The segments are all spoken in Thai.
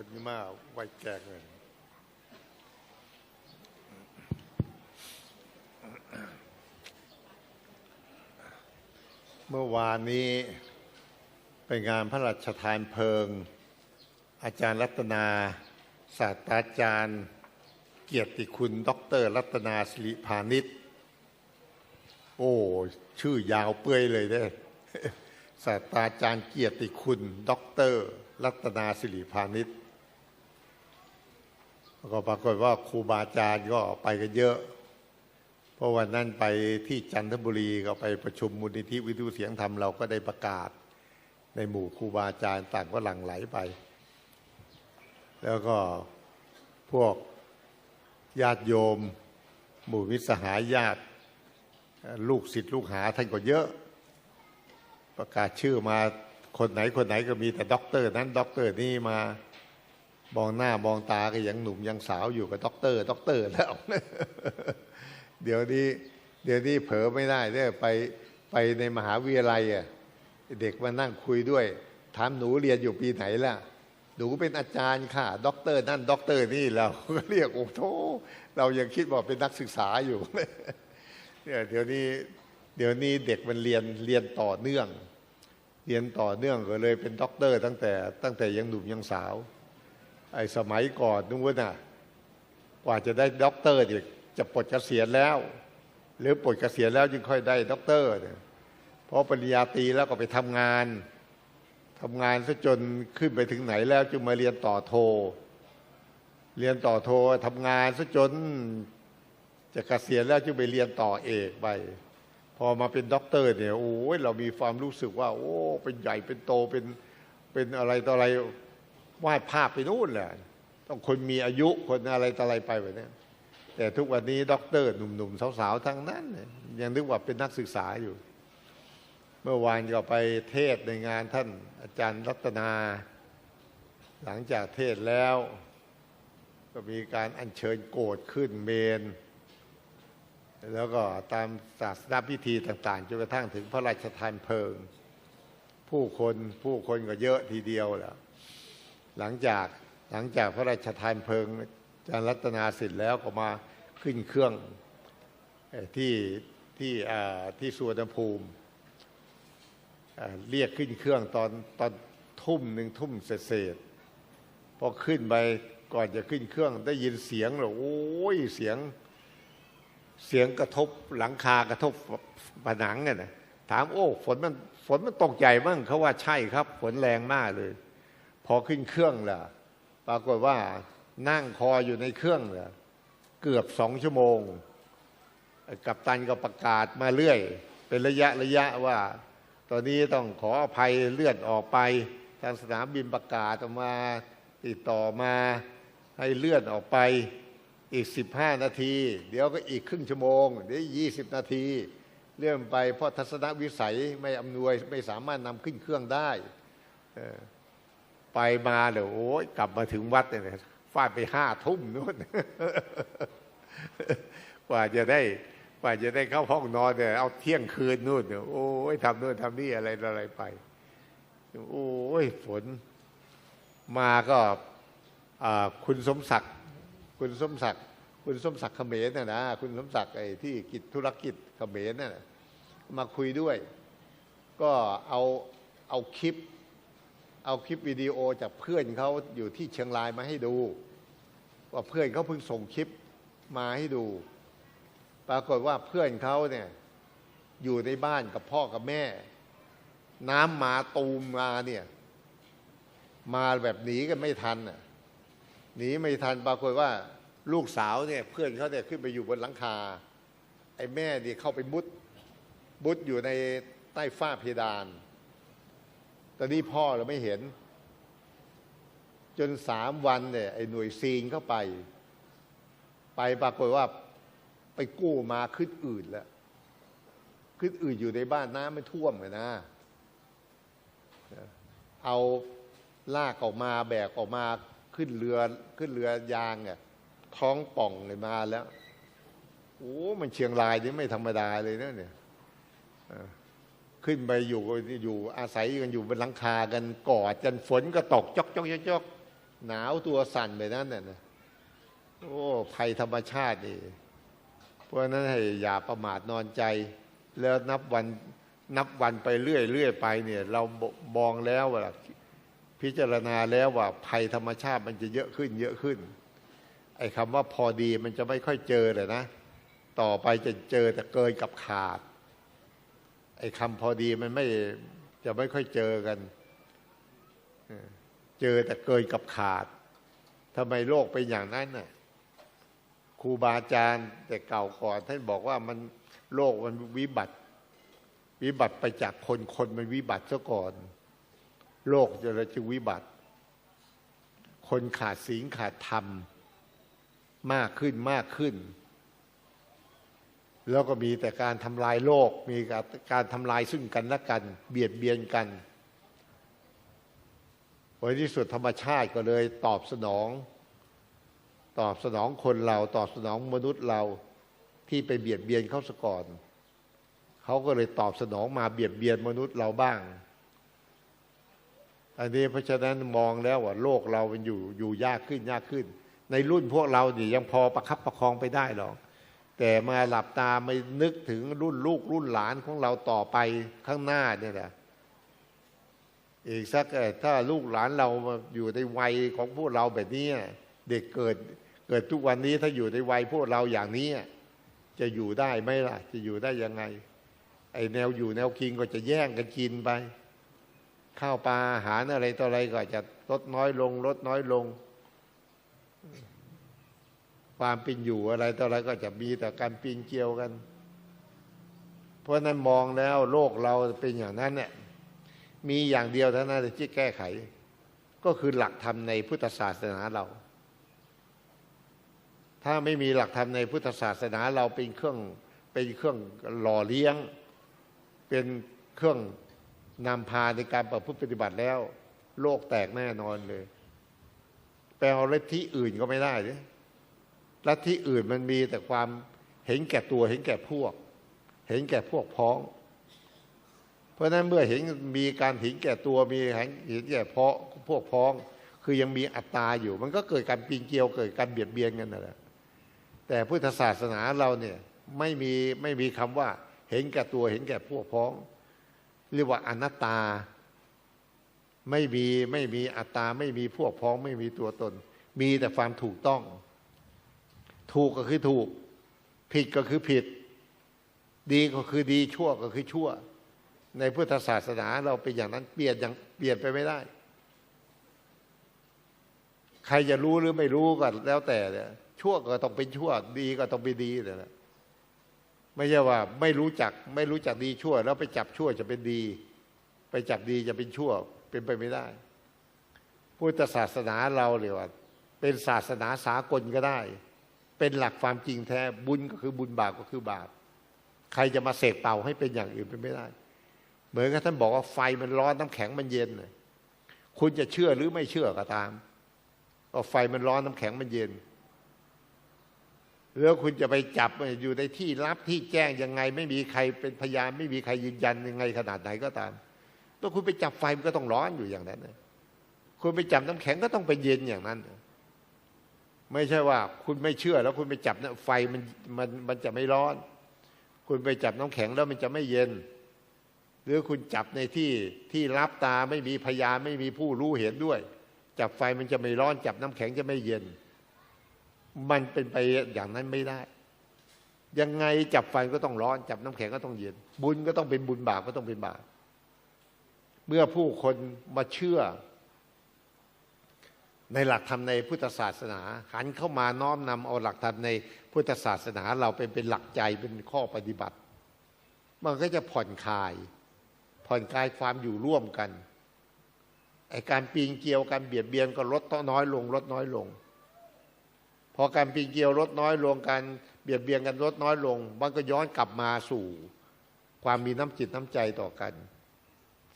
นี่มาไว้แจกเงินเมื่อวานนี้เป็นงานพระราชทานเพลิง อาจารย์รัตนา ศาสตราจารย์ เกียรติคุณ ดร รัตนาสิริพานิชโอ้ ชื่อยาวเปื่อยเลยเด้ศาสตราจารย์เกียรติคุณ ดร รัตนาสิริพานิช ก็ปรากฏว่าครูบาอาจารย์ก็ไปกันเยอะ เพราะวันนั้นไปที่จันทบุรีก็ไปประชุมมูลนิธิวิทยุเสียงธรรมเราก็ได้ประกาศ ในหมู่ครูบาอาจารย์ต่างก็หลั่งไหลไป แล้วก็พวกญาติโยม หมู่มิสหายญาติ ลูกศิษย์ลูกหาท่านก็เยอะ ประกาศชื่อมาคนไหนคนไหนก็มีแต่ด็อกเตอร์นั้นด็อกเตอร์นี่มา มองหน้ามองตาก็ยังหนุ่มยังสาวอยู่กับด็อกเตอร์ด็อกเตอร์แล้ว เดี๋ยวนี้เดี๋ยวนี้เผลอไม่ได้เนี่ยไปไปในมหาวิทยาลัยอะเด็กมานั่งคุยด้วย ถามหนูเรียนอยู่ปีไหนล่ะหนูเป็นอาจารย์ค่ะด็อกเตอร์นั่นด็อกเตอร์นี่เราก็เรียกโอ้โธเรายังคิดว่าเป็นนักศึกษาอยู่เนี่ยเดี๋ยวนี้เดี๋ยวนี้เด็กมันเรียนเรียนต่อเนื่อง เรียนต่อเนื่องก็เลยเป็นด็อกเตอร์ ตั้งแต่ตั้งแต่ยังหนุ่มยังสาว ไอ้สมัยก่อนนู้นน่ะกว่าจะได้ด็อกเตอร์เนี่ยจะปลดเกษียณแล้ว หรือปลดเกษียณแล้วจึงค่อยได้ด็อกเตอร์เนี่ยเพราะปริญญาตรีแล้วก็ไปทำงานทำงานซะจนขึ้นไปถึงไหนแล้วจึงมาเรียนต่อโท เรียนต่อโททำงานซะจนจะเกษียณแล้วจึงไปเรียนต่อเอกไป พอมาเป็นด็อกเตอร์เนี่ยโอ้ยเรามีความรู้สึกว่า โอ้ เป็นใหญ่เป็นโตเป็นเป็นอะไรต่ออะไร วาดภาพไปนู่นแหละต้องคนมีอายุคนอะไรต่ออะไรไปแบบนี้แต่ทุกวันนี้ด็อกเตอร์หนุ่มๆสาวๆทั้งนั้นยยังนึกว่าเป็นนักศึกษาอยู่ เมื่อวานก็ไปเทศในงานท่านอาจารย์รัตนา หลังจากเทศแล้ว ก็มีการอัญเชิญโกรธขึ้นเมน แล้วก็ตามศาสนาพิธีต่างๆจนกระทั่งถึงพระราชทานเพลิง ผู้คนผู้คนก็เยอะทีเดียวแหละ หลังจากหลังจากพระราชทานเพลิงอาจาร์รัตนาเสร็จแล้วก็มาขึ้นเครื่องที่ที่ที่สุวรรณภูมิเรียกขึ้นเครื่องตอนตอนทุ่มหนึ่งทุ่มเศษพอขึ้นไปก่อนจะขึ้นเครื่อง ได้ยินเสียงหรอโอ้ยเสียงเสียงกระทบหลังคากระทบผนังเนี่ยนะถามโอ้ฝนมันฝนมันตกใจมั้งเขาว่าใช่ครับ ฝนแรงมากเลย พอขึ้นเครื่องล่ะ ปรากฏว่านั่งคออยู่ในเครื่องล่ะเกือบสองชั่วโมง กับตันก็ประกาศมาเรื่อย เป็นระยะระยะว่า ตอนนี้ต้องขออภัยเลื่อนออกไป ทางสนามบินประกาศออกมาติดต่อมาให้เลื่อนออกไปอีก15นาที เดี๋ยวก็อีกครึ่งชั่วโมงเดี๋ยวยี่สิบนาทีเลื่อนไปเพราะทัศนวิสัยไม่อำนวยไม่สามารถนำขึ้นเครื่องได้ ไปมาเดี๋ยวโอ้ยกลับมาถึงวัดเนี่ยฟาดไปห้าทุ่มนู่นกว่าจะได้กว่าจะได้เข้าห้องนอนเนี่ยเอาเที่ยงคืนนู่นเนี่ยโอ้ยทำนู่นทำนี่อะไรอะไรไป โอ้ยฝนมาก็คุณสมศักดิ์คุณสมศักดิ์คุณสมศักดิ์เขมรน่ะนะคุณสมศักดิ์ไอ้ที่กิจธุรกิจเขมรน่ะมาคุยด้วย ก็เอาเอาคลิป เอาคลิปวิดีโอจากเพื่อนเขาอยู่ที่เชียงรายมาให้ดู ว่าเพื่อนเขาเพิ่งส่งคลิปมาให้ดู ปรากฏว่าเพื่อนเขาเนี่ยอยู่ในบ้านกับพ่อกับแม่ น้ำมาตูมมาเนี่ย มาแบบหนีกันไม่ทันอะหนีไม่ทันปรากฏว่าลูกสาวเนี่ยเพื่อนเขาเนี่ยขึ้นไปอยู่บนหลังคา ไอ้แม่เนี่ยเข้าไปมุดมุดอยู่ในใต้ฝ้าเพดาน ตอนนี้พ่อเราไม่เห็น จนสามวันเนี่ยไอ้หน่วยซีนเข้าไป ไปปรากฏว่าไปกู้มาขึ้นอื่นแล้วขึ้นอื่นอยู่ในบ้านน้ำไม่ท่วมเลยนะ เอาลากออกมาแบกออกมาขึ้นเรือขึ้นเรือยางเนี่ยท้องป่องเลยมาแล้วโอ้ มันเชียงรายนี่ไม่ธรรมดาเลยนะเนี่ย ขึ้นไปอยู่อยู่อาศัยกันอยู่บนหลังคากันกอดกันฝนก็ตกจอกจอกจอกหนาวตัวสั่นไปนั้นน่ะนะโอ้ภัยธรรมชาตินี่เพราะนั้นให้อย่าประมาทนอนใจ แล้วนับวันนับวันไปเรื่อยเรื่อยไปเนี่ย เรามองแล้วว่าพิจารณาแล้วว่าภัยธรรมชาติมันจะเยอะขึ้น เยอะขึ้น ไอ้คำว่าพอดีมันจะไม่ค่อยเจอเลยนะ ต่อไปจะเจอแต่เกินกับขาด อ้คำพอดีมันไม่จะไม่ค่อยเจอกัน เจอแต่เกินกับขาดทำไมโลกเป็นอย่างนั้นน่ะครูบาอาจารย์แต่เก่าก่อน ท่านบอกว่ามันโลกมันวิบัติ วิบัติไปจากคนคนมันวิบัติซะก่อน โลกจะเลยจึงวิบัติ คนขาดศีลขาดธรรม มากขึ้นมากขึ้น แล้วก็มีแต่การทำลายโลก มีการทำลายซึ่งกันและกัน เบียดเบียนกันในที่สุดธรรมชาติก็เลยตอบสนอง ตอบสนองคนเรา ตอบสนองมนุษย์เราที่ไปเบียดเบียนเขาสก่อนเขาก็เลยตอบสนองมาเบียดเบียนมนุษย์เราบ้าง อันนี้เพราะฉะนั้นมองแล้วว่าโลกเรามันอยู่อยู่ยากขึ้นยากขึ้น ในรุ่นพวกเรานี่ยังพอประคับประคองไปได้หรอก แต่มาหลับตาไม่นึกถึงรุ่นลูกรุ่นหลานของเราต่อไปข้างหน้าเนี่ยแหละอีกสักถ้าลูกหลานเราอยู่ในวัยของพวกเราแบบนี้เด็กเกิดเกิดทุกวันนี้ถ้าอยู่ในวัยพวกเราอย่างนี้ จะอยู่ได้ไหมล่ะ จะอยู่ได้ยังไง ไอแนวอยู่แนวกินก็จะแย่งกันกินไป ข้าวปลาอาหารอะไรต่ออะไรก็จะลดน้อยลง ลดน้อยลง ความเป็นอยู่อะไรต่ออะไรก็จะมีแต่การปีนเกี่ยวกัน เพราะนั้นมองแล้วโลกเราเป็นอย่างนั้นเนี่ยมีอย่างเดียวเท่านั้นที่แก้ไข ก็คือหลักธรรมในพุทธศาสนาเรา ถ้าไม่มีหลักธรรมในพุทธศาสนาเราเป็นเครื่องเป็นเครื่องหล่อเลี้ยง เป็นเครื่องนำพาในการประพฤติปฏิบัติแล้ว โลกแตกแน่นอนเลยแปลว่าลัทธิอื่นก็ไม่ได้เลย ลัทธิอื่นมันมีแต่ความเห็นแก่ตัวเห็นแก่พวก เห็นแก่พวกพ้อง เพราะนั้นเมื่อเห็นมีการเห็นแก่ตัวมีเห็นแก่เพาะพวกพ้อง คือยังมีอัตตาอยู่ มันก็เกิดการปีนเกลียวเกิดการเบียดเบียนกันนั่นแหละแต่พุทธศาสนาเราเนี่ยไม่มีไม่มีคำว่า เห็นแก่ตัวเห็นแก่พวกพ้อง เรียกว่าอนัตตาไม่มีไม่มีอัตตาไม่มีพวกพ้องไม่มีตัวตน มีแต่ความถูกต้อง ถูกก็คือถูก ผิดก็คือผิด ดีก็คือดีชั่วก็คือชั่ว ในพุทธศาสนาเราเป็นอย่างนั้นเปลี่ยนอย่างเปลี่ยนไปไม่ได้ ใครจะรู้หรือไม่รู้ก็แล้วแต่เนี่ยชั่วก็ต้องเป็นชั่ว ดีก็ต้องเป็นดีเลยนะไม่ใช่ว่า ไม่รู้จักไม่รู้จักดีชั่ว แล้วไปจับชั่วจะเป็นดี ไปจับดีจะเป็นชั่ว เป็นไปไม่ได้ พุทธศาสนาเราเลยว่า เป็นศาสนาสากลก็ได้ เป็นหลักความจริงแท้บุญก็คือบุญบาปก็คือบาป ใครจะมาเสกเป่าให้เป็นอย่างอื่นเป็นไม่ได้ เหมือนกับท่านบอกว่าไฟมันร้อนน้ำแข็งมันเย็นคุณจะเชื่อหรือไม่เชื่อก็ตามว่าไฟมันร้อนน้ำแข็งมันเย็นแล้วคุณจะไปจับอยู่ในที่ลับที่แจ้งยังไง ไม่มีใครเป็นพยานไม่มีใครยืนยันยังไงขนาดไหนก็ตามถ้าคุณไปจับไฟมันก็ต้องร้อนอยู่อย่างนั้นคุณไปจับน้ำแข็งก็ต้องไปเย็นอย่างนั้น ไม่ใช่ว่าคุณไม่เชื่อแล้วคุณไปจับเนี่ยไฟมันมันมันจะไม่ร้อน คุณไปจับน้ำแข็งแล้วมันจะไม่เย็น หรือคุณจับในที่ที่รับตาไม่มีพยานไม่มีผู้รู้เห็นด้วย จับไฟมันจะไม่ร้อน จับน้ำแข็งจะไม่เย็น มันเป็นไปอย่างนั้นไม่ได้ ยังไงจับไฟก็ต้องร้อน จับน้ำแข็งก็ต้องเย็น บุญก็ต้องเป็นบุญบาปก็ต้องเป็นบาปเมื่อผู้คนมาเชื่อ ในหลักธรรมในพุทธศาสนา หันเข้ามาน้อมนำเอาหลักธรรมในพุทธศาสนาเราเป็นเป็นหลักใจเป็นข้อปฏิบัติ มันก็จะผ่อนคลาย ผ่อนคลายความอยู่ร่วมกันไอการปีนเกลียวการเบียดเบียนก็ลดน้อยลง ลดน้อยลง พอการปีนเกลียวลดน้อยลงการเบียดเบียนกันลดน้อยลง มันก็ย้อนกลับมาสู่ ความมีน้ำจิตน้ำใจต่อกัน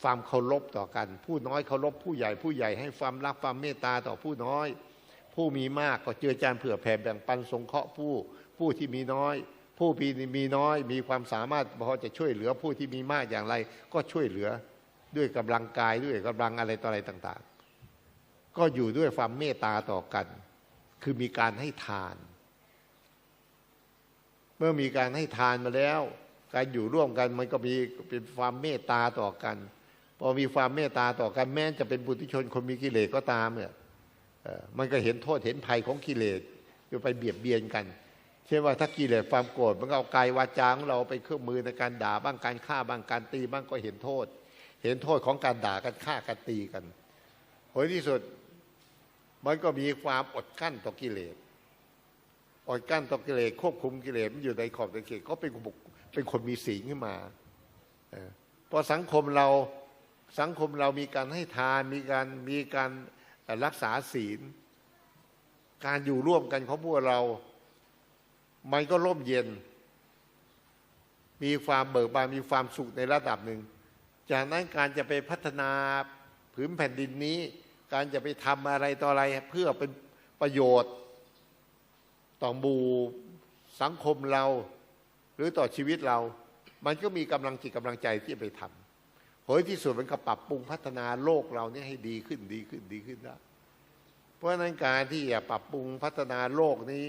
ความเคารพต่อกัน ผู้น้อยเคารพผู้ใหญ่ผู้ใหญ่ให้ความรักความเมตตาต่อผู้น้อย ผู้มีมากก็เจือจานเผื่อแผ่แบ่งปันสงเคราะห์ผู้ผู้ที่มีน้อย ผู้มีมีน้อย มีความสามารถพอจะช่วยเหลือผู้ที่มีมากอย่างไร ก็ช่วยเหลือด้วยกำลังกายด้วยกำลังอะไรต่ออะไรต่างๆ ก็อยู่ด้วยความเมตตาต่อกัน คือมีการให้ทาน เมื่อมีการให้ทานมาแล้ว การอยู่ร่วมกันมันก็มีเป็นความเมตตาต่อกัน พอมีความเมตตาต่อกันแม้จะเป็นบุตุชนคนมีกิเลสก็ตามเนี่ยมันก็เห็นโทษเห็นภัยของกิเลสอยู่ไปเบียดเบียนกัน เช่นว่าถ้ากิเลสความโกรธมันก็เอากายวาจาของเราไปเครื่องมือในการด่าบ้างการฆ่าบ้างการตีบ้างก็เห็นโทษ เห็นโทษของการด่ากันฆ่ากันตีกันผลที่สุดมันก็มีความอดกั้นต่อกิเลสอดกั้นต่อกิเลสควบคุมกิเลสมันอยู่ในขอบเขตก็เป็นบุคเป็นคนมีศีลขึ้นมาเออพอสังคมเรา สังคมเรามีการให้ทานมีการมีการรักษาศีล การอยู่ร่วมกันของพวกเรา มันก็ร่มเย็น มีความเบิกบานมีความสุขในระดับหนึ่ง จากนั้นการจะไปพัฒนาผืนแผ่นดินนี้ การจะไปทำอะไรต่ออะไรเพื่อเป็นประโยชน์ ต่อหมู่สังคมเรา หรือต่อชีวิตเรา มันก็มีกำลังจิตกำลังใจที่จะไปทำ ผลที่สุดมันก็ปรับปรุงพัฒนาโลกเราเนี่ยให้ดีขึ้นดีขึ้นดีขึ้นได้เพราะฉะนั้นการที่จะปรับปรุงพัฒนาโลกนี้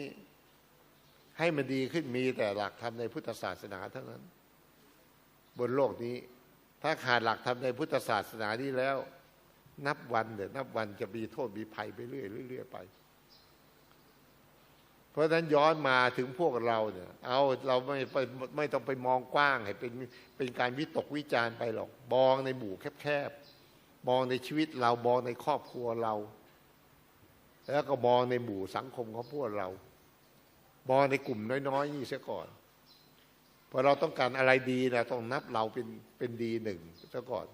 ให้มันดีขึ้นมีแต่หลักธรรมในพุทธศาสนาเท่านั้น บนโลกนี้ ถ้าขาดหลักธรรมในพุทธศาสนานี้แล้ว นับวันเดี๋ยวนับวันจะมีโทษมีภัยไปเรื่อยเรื่อยไป ราะฉะนั้นย้อนมาถึงพวกเราเนี่ย เอาเราไม่ไปไม่ต้องไปมองกว้างให้เป็นเป็นการวิตกวิจารณ์ไปหรอกมองในหมู่แคบๆมองในชีวิตเรามองในครอบครัวเรา แล้วก็มองในหมู่สังคมของพวกเรามองในกลุ่มน้อยๆนี่เสียก่อนพอเราต้องการอะไรดีนะต้องนับเราเป็นเป็นดีหนึ่งเสียก่อน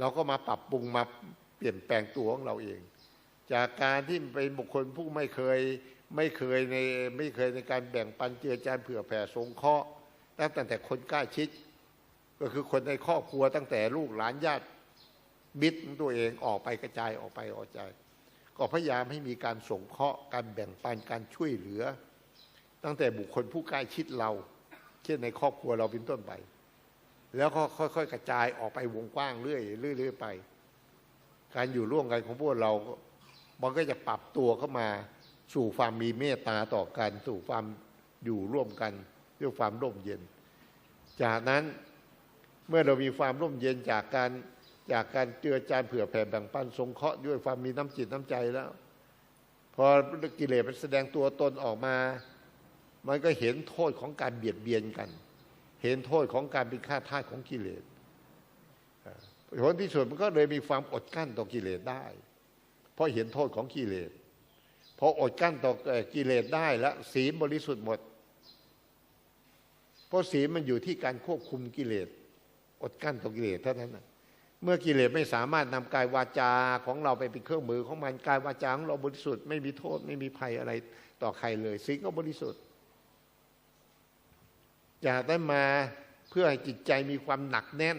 เราก็มาปรับปรุงมาเปลี่ยนแปลงตัวของเราเอง จากการที่เป็นบุคคลผู้ไม่เคย ไม่เคยในไม่เคยในการแบ่งปันเจือจานเผื่อแผ่สงเคราะห์ตั้งแต่คนใกล้ชิด ก็คือคนในครอบครัวตั้งแต่ลูกหลานญาติมิตรของตัวเองออกไปกระจายออกไปออกใจ ก็พยายามให้มีการสงเคราะห์การแบ่งปันการช่วยเหลือ ตั้งแต่บุคคลผู้ใกล้ชิดเรา เช่นในครอบครัวเราเป็นต้นไป แล้วก็ค่อย ๆ กระจายออกไปวงกว้างเรื่อยๆเรื่อยไป การอยู่ร่วมกันของพวกเรา มันก็จะปรับตัวเข้ามา สู่ความมีเมตตาต่อกัน สู่ความอยู่ร่วมกันด้วยความร่มเย็น จากนั้นเมื่อเรามีความร่มเย็นจากการจากการเจือจานเผื่อแผ่แบ่งปันสงเคราะห์ด้วยความมีน้ำจิตน้ำใจแล้ว พอกิเลสมันแสดงตัวตนออกมา มันก็เห็นโทษของการเบียดเบียนกัน เห็นโทษของการเป็นข้าทาสของกิเลสผลที่สุดมันก็เลยมีความอดกั้นต่อกิเลสได้ เพราะเห็นโทษของกิเลส พออดกั้นต่อกิเลสได้แล้วศีลบริสุทธิ์หมด เพราะศีลมันอยู่ที่การควบคุมกิเลสอดกั้นต่อกิเลสเท่านั้นนะเมื่อกิเลสไม่สามารถนำกายวาจาของเราไปเป็นเครื่องมือของมันกายวาจาของเราบริสุทธิ์ไม่มีโทษไม่มีภัยอะไรต่อใครเลยศีลก็บริสุทธิ์จากนั้มาเพื่อให้จิตใจมีความหนักแน่น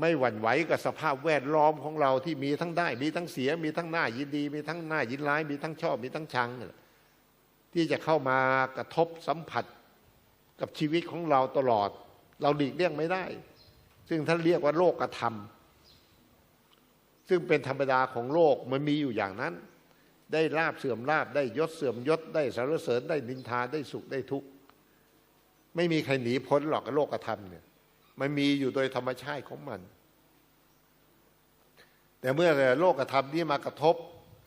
ไม่หวั่นไหวกับสภาพแวดล้อมของเราที่มีทั้งได้ มีทั้งเสีย มีทั้งหน้ายินดี มีทั้งหน้ายินร้าย มีทั้งชอบ มีทั้งชังที่จะเข้ามากระทบสัมผัสกับชีวิตของเราตลอด เราหลีกเลี่ยงไม่ได้ ซึ่งท่านเรียกว่าโลกธรรมซึ่งเป็นธรรมดาของโลกมันมีอยู่อย่างนั้น ได้ลาบเสื่อมลาบได้ยศเสื่อมยศ ได้สารเสริญได้นินทาได้สุขได้ทุกข์ไม่มีใครหนีพ้นหรอกโลกธรรมเนี่ย มันมีอยู่โดยธรรมชาติของมัน แต่เมื่อโลกธรรมนี้มากระทบ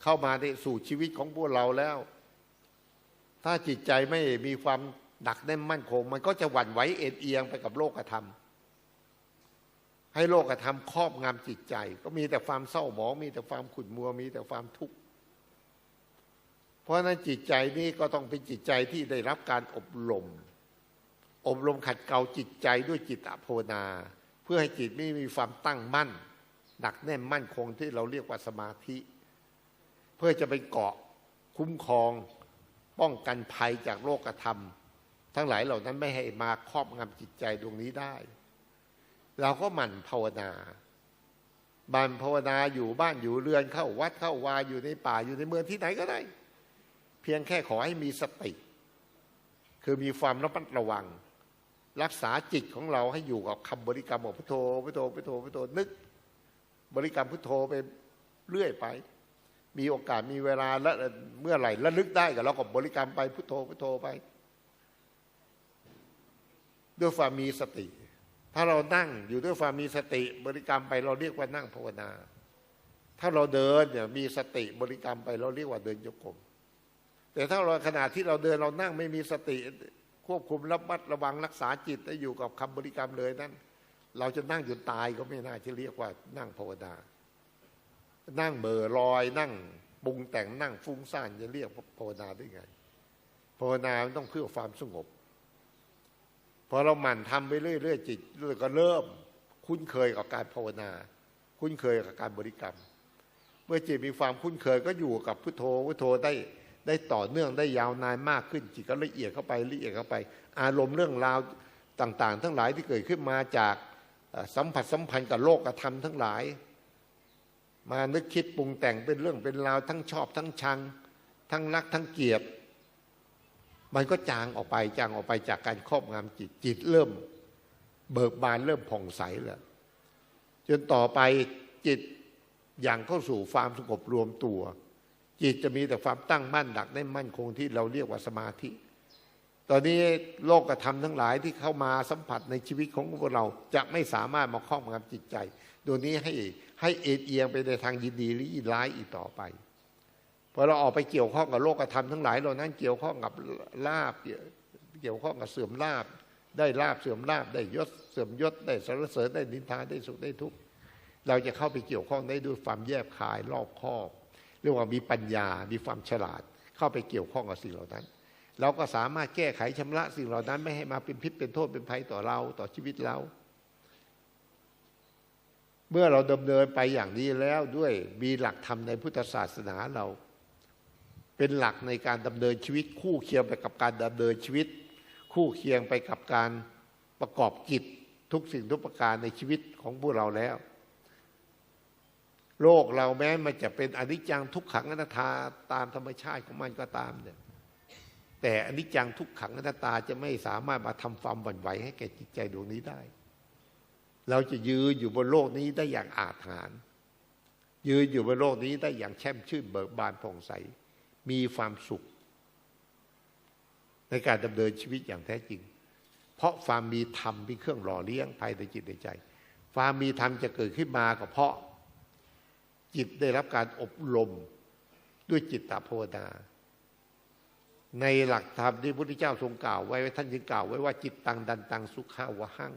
เข้ามาในสู่ชีวิตของพวกเราแล้ว ถ้าจิตใจไม่มีความหนักแน่นมั่นคง มันก็จะหวั่นไหวเอ็นเอียงไปกับโลกธรรม ให้โลกธรรมครอบงำจิตใจ ก็มีแต่ความเศร้าหมอง มีแต่ความขุ่นมัวมีแต่ความทุกข์เพราะนั้นจิตใจนี้ก็ต้องเป็นจิตใจที่ได้รับการอบรม อบรมขัดเกลาจิตใจด้วยจิตอภาวนา เพื่อให้จิตไม่มีความตั้งมั่น หนักแน่นมั่นคงที่เราเรียกว่าสมาธิ เพื่อจะเป็นเกาะคุ้มครอง ป้องกันภัยจากโลกธรรม ทั้งหลายเหล่านั้นไม่ให้มาครอบงำจิตใจดวงนี้ได้ เราก็หมั่นภาวนาบันภาวนาอยู่บ้านอยู่เรือนเข้าวัดเข้าวาอยู่ในป่าอยู่ในเมืองที่ไหนก็ได้ เพียงแค่ขอให้มีสติ คือมีความระมัดระวัง รักษาจิตของเราให้อยู่กับคำบริกรรมของพุทโธพุทโธพุทโธพุทโธนึก บริกรรมพุทโธไปเรื่อยไป มีโอกาสมีเวลาและเมื่อไหร่ระลึกได้ก็เราก็บริกรรมไปพุทโธพุทโธไป ด้วยความมีสติ ถ้าเรานั่งอยู่ด้วยความมีสติ บริกรรมไปเราเรียกว่านั่งภาวนา ถ้าเราเดินเนี่ยมีสติบริกรรมไปเราเรียกว่าเดินโยกมแต่ถ้าเราขณะที่เราเดินเรานั่งไม่มีสติ ควบคุมระมัดระวังรักษาจิตได้อยู่กับคำบริกรรมเลยนั้น เราจะนั่งจนตายก็ไม่น่าจะเรียกว่านั่งภาวนานั่งเบอลอยนั่งปรุงแต่งนั่งฟุ้งซ่านจะเรียกภาวนาได้ไงภาวนาต้องเพื่อความสงบพอเราหมั่นทำไปเรื่อยๆจิตก็เริ่ม คุ้นเคยกับการภาวนา คุ้นเคยกับการบริกรรม เมื่อจิตมีความคุ้นเคยก็อยู่กับพุทโธพุทโธได้ ได้ต่อเนื่องได้ยาวนานมากขึ้นจิตก็ละเอียดเข้าไปละเอียดเข้าไป อารมณ์เรื่องราวต่าง ๆ ทั้งหลายที่เกิดขึ้นมาจากสัมผัสสัมพันธ์กับโลกธรรมทั้งหลาย มานึกคิดปรุงแต่งเป็นเรื่องเป็นราวทั้งชอบทั้งชัง ทั้งรักทั้งเกลียดมันก็จางออกไปจางออกไปจากการครอบงำจิตจิตเริ่ม เบิกบานเริ่มผ่องใสแล้วจนต่อไปจิตอย่างเข้าสู่ความสงบรวมตัว จิตจะมีแต่ความตั้งมั่นดักได้มั่นคงที่เราเรียกว่าสมาธิ ตอนนี้โลกธรรมทั้งหลายที่เข้ามาสัมผัสในชีวิตของพวกเราจะไม่สามารถมาครอบงำจิตใจตัวนี้ให้ให้เอ็นเอียงไปในทางยินดีหรือยินร้ายอีกต่อไปพอเราออกไปเกี่ยวข้องกับโลกธรรมทั้งหลายเรานั้นเกี่ยวข้องกับลาบเกี่ยวข้องกับเสื่อมลาบ ได้ลาบเสื่อมลาบได้ยศเสื่อมยศได้สรรเสริญได้นินทาได้สุขได้ทุกข์เราจะเข้าไปเกี่ยวข้องได้ด้วยความแยบคายรอบคอบ รียกว่ามีปัญญา มีความฉลาด เข้าไปเกี่ยวข้องกับสิ่งเหล่านั้น เราก็สามารถแก้ไขชำระสิ่งเหล่านั้น ไม่ให้มาเป็นพิษเป็นโทษเป็นภัยต่อเราต่อชีวิตเรา เมื่อเราดำเนินไปอย่างนี้แล้วด้วยมีหลักธรรมในพุทธศาสนาเรา เป็นหลักในการดำเนินชีวิต คู่เคียงไปกับการดำเนินชีวิต คู่เคียงไปกับการประกอบกิจทุกสิ่งทุกประการในชีวิตของพวกเราแล้ว โลกเราแม้มันจะเป็นอนิจจังทุกขังอนัตตาตามธรรมชาติของมันก็ตามเนี่ยแต่อนิจจังทุกขังอนัตตาจะไม่สามารถมาทำความหวั่นไหวให้แก่จิตใจดวงนี้ได้ เราจะยืนอยู่บนโลกนี้ได้อย่างอาถรรพ์ยืนอยู่บนโลกนี้ได้อย่างแช่มชื่นเบิกบานผ่องใส มีความสุข ในการดำเนินชีวิตอย่างแท้จริง เพราะความมีธรรมเป็นเครื่องหล่อเลี้ยงภายในจิตในใจ ความมีธรรมจะเกิดขึ้นมาก็เพราะ จิตได้รับการอบรมด้วยจิตตภาวนา ในหลักธรรมที่พระพุทธเจ้าทรงกล่าวไว้ท่านจึงกล่าวไว้ว่าจิตตังดันตังสุขาวะหั่ง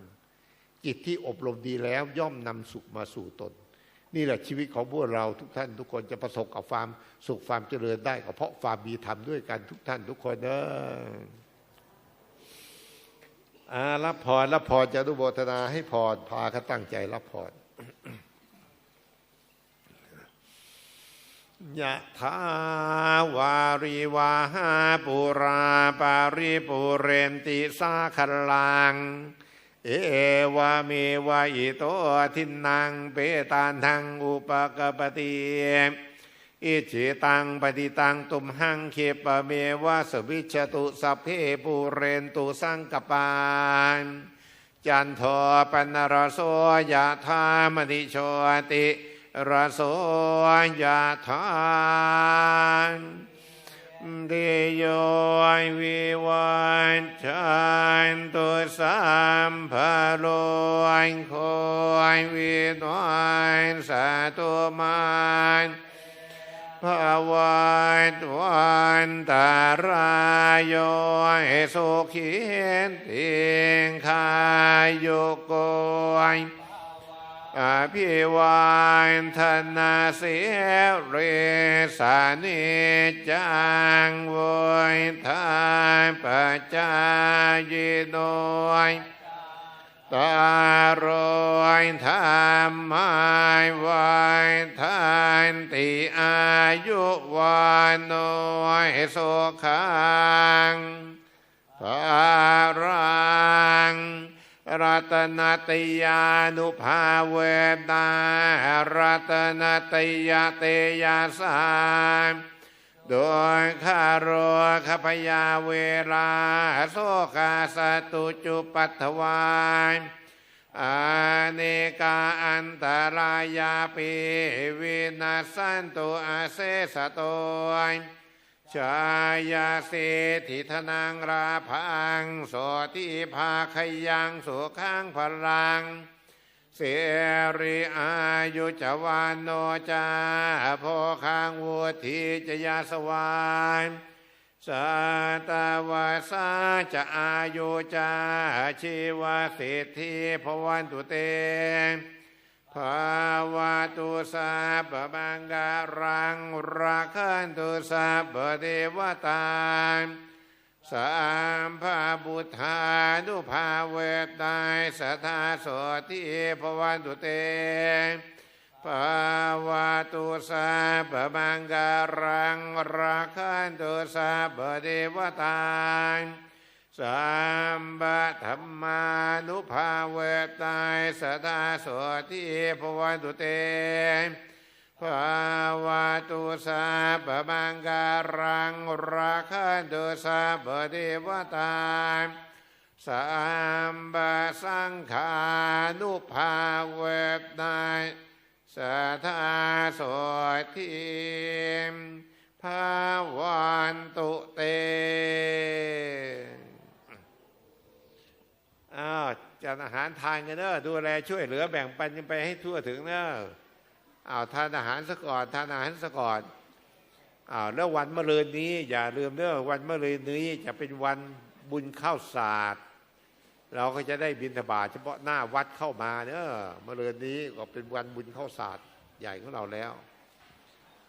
จิตที่อบรมดีแล้วย่อมนำสุขมาสู่ตน นี่แหละชีวิตของพวกเราทุกท่านทุกคนจะประสบกับความสุขความเจริญได้ก็เพราะความมีธรรมด้วยกันทุกท่านทุกคนเนอะอารับพรรับพรจะรุโบทนาให้พรพาเขาตั้งใจรับพร ยะทาวาริวาหาปุราปาริปุเรนติสาคลัง เอวาเมวะอิโตทินังเปตานทังอุปกปติอิจิตังปฏิตังตุมหังเขปเมวะสวิชตุสัพเพปูเรนตุสังกปานจันโทปนรโสยะธามณิโชติ รโสยะธาเดโยวิวันชันตุสัมภโลนโควินวันสัตุมันภาวันวันตารายโยสุขีติงคายโยโก อภิวานธนาเสียเรสานิจังวยทานปัจจายโนยตารอยธรรมายวันทานติอายุวันโนยสุขังตารัง รัตนตยานุภาเวตารัตนตยาเตยาสามโดยคารขพยาเวลาโสกาสตุจุปัตถวานอาเนกาอันตรายาปิวินาสันตุอาเซสโตย ชายาเสถิธนังราพังโสติภาคยังสุขังพลัง เสรีอายุจวานโนจาโพคังวุธีจยาสวายสัตาวาสาจะอายุจาชีวาเสิทธิพวันตุเต ภาวะตุสัพพมังการังรักขันตุสัพพเทวตาสัมภาบุทธานุภาเวตายสทาโสติภวันตุเตภาวะตุสัพพมังการังรักขันตุสัพพเทวตา สัมปะธรรมานุภาเวตายสทธาโสทิภวันตุเตภาวะตุสัพพมังการังราคันตุสัพพเทวตาสัมปะสังขานุภาเวตายสทาโสทิภาวันตุเต อ้าวจัดอาหารทานกันเนอะดูแลช่วยเหลือแบ่งปันกันไปให้ทั่วถึงเนอะอ้าวทานอาหารซะก่อนทานอาหารซะก่อนอ้าวแล้ววันมะรืนนี้ อย่าลืมเนอะวันมะรืนนี้จะเป็นวันบุญข้าวสากเราก็จะได้บิณฑบาตเฉพาะหน้าวัดเข้ามาเนอะมะรืนนี้ก็เป็นวันบุญข้าวสากใหญ่ของเราแล้ว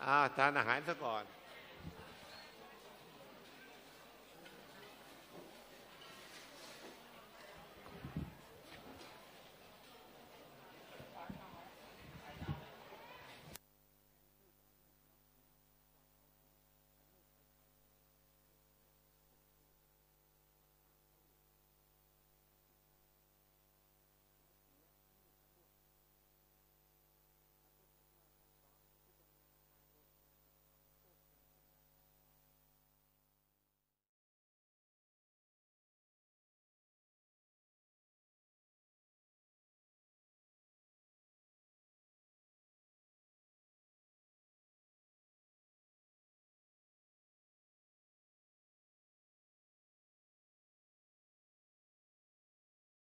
อ้าวทานอาหารซะก่อน